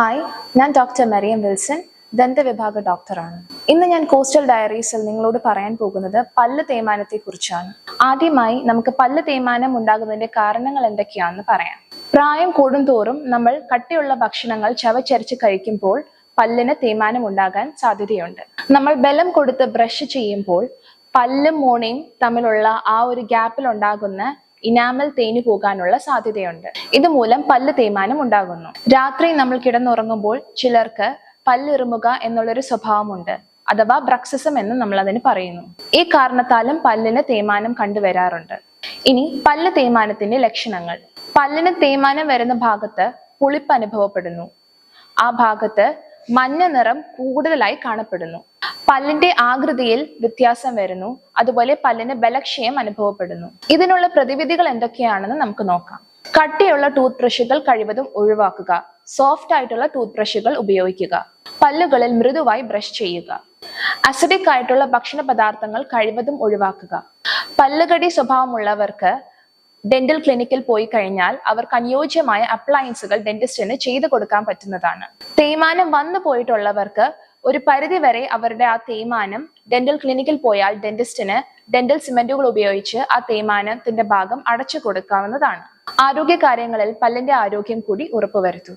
Hi ഞാൻ doctor Mariam Wilson ദന്തവിഭാഗ ഡോക്ടറാണ് ഇന്ന് ഞാൻ കോസ്റ്റൽ ഡയറീസിൽ നിങ്ങളോട് പറയാൻ പോകുന്നത് പല്ല് തേയ്മാനത്തെ കുറിച്ചാണ്. ആദ്യമായി നമുക്ക് പല്ല് തേയ്മാനം ഉണ്ടാകുന്നതിന്റെ കാരണങ്ങൾ എന്തൊക്കെയാണെന്ന് പറയാം. പ്രായം കൂടുന്തോറും നമ്മൾ കട്ടിയുള്ള ഭക്ഷണങ്ങൾ ചവച്ചരച്ച് കഴിക്കുമ്പോൾ പല്ലിന് തേയ്മാനം ഉണ്ടാകാൻ സാധ്യതയുണ്ട്. നമ്മൾ ബലം കൊടുത്ത് ബ്രഷ് ചെയ്യുമ്പോൾ പല്ലും മോണയും തമ്മിലുള്ള ആ ഒരു ഗ്യാപ്പിൽ ഉണ്ടാകുന്ന ഇനാമൽ തേഞ്ഞു പോകാനുള്ള സാധ്യതയുണ്ട്. ഇതുമൂലം പല്ല് തേയ്മാനം ഉണ്ടാകുന്നു. രാത്രി നമ്മൾ കിടന്നുറങ്ങുമ്പോൾ ചിലർക്ക് പല്ലിറുമുക എന്നുള്ളൊരു സ്വഭാവമുണ്ട്. അഥവാ ബ്രക്സിസം എന്ന് നമ്മൾ അതിന് പറയുന്നു. ഈ കാരണത്താലും പല്ലിന് തേയ്മാനം കണ്ടുവരാറുണ്ട്. ഇനി പല്ല് തേയ്മാനത്തിന്റെ ലക്ഷണങ്ങൾ. പല്ലിന് തേയ്മാനം വരുന്ന ഭാഗത്ത് പുളിപ്പ് അനുഭവപ്പെടുന്നു. ആ ഭാഗത്ത് മഞ്ഞ നിറം കൂടുതലായി കാണപ്പെടുന്നു. പല്ലിന്റെ ആകൃതിയിൽ വ്യത്യാസം വരുന്നു. അതുപോലെ പല്ലിന് ബലക്ഷയം അനുഭവപ്പെടുന്നു. ഇതിനുള്ള പ്രതിവിധികൾ എന്തൊക്കെയാണെന്ന് നമുക്ക് നോക്കാം. കട്ടിയുള്ള ടൂത്ത് ബ്രഷുകൾ കഴിവതും ഒഴിവാക്കുക. സോഫ്റ്റ് ആയിട്ടുള്ള ടൂത്ത് ബ്രഷുകൾ ഉപയോഗിക്കുക. പല്ലുകളിൽ മൃദുവായി ബ്രഷ് ചെയ്യുക. അസിഡിക് ആയിട്ടുള്ള ഭക്ഷണ പദാർത്ഥങ്ങൾ കഴിവതും ഒഴിവാക്കുക. പല്ലുകടി സ്വഭാവമുള്ളവർക്ക് ഡെന്റൽ ക്ലിനിക്കിൽ പോയി കഴിഞ്ഞാൽ അവർക്ക് അനുയോജ്യമായ അപ്ലയൻസുകൾ ഡെന്റിസ്റ്റിന് ചെയ്തു കൊടുക്കാൻ പറ്റുന്നതാണ്. തേയ്മാനം വന്നു പോയിട്ടുള്ളവർക്ക് ഒരു പരിധി വരെ അവരുടെ ആ തേയ്മാനം ഡെന്റൽ ക്ലിനിക്കിൽ പോയാൽ ഡെന്റിസ്റ്റിന് ഡെന്റൽ സിമെന്റുകൾ ഉപയോഗിച്ച് ആ തേയ്മാനത്തിന്റെ ഭാഗം അടച്ചു കൊടുക്കാവുന്നതാണ്. ആരോഗ്യ കാര്യങ്ങളിൽ പല്ലിന്റെ ആരോഗ്യം കൂടി ഉറപ്പുവരുത്തൂ.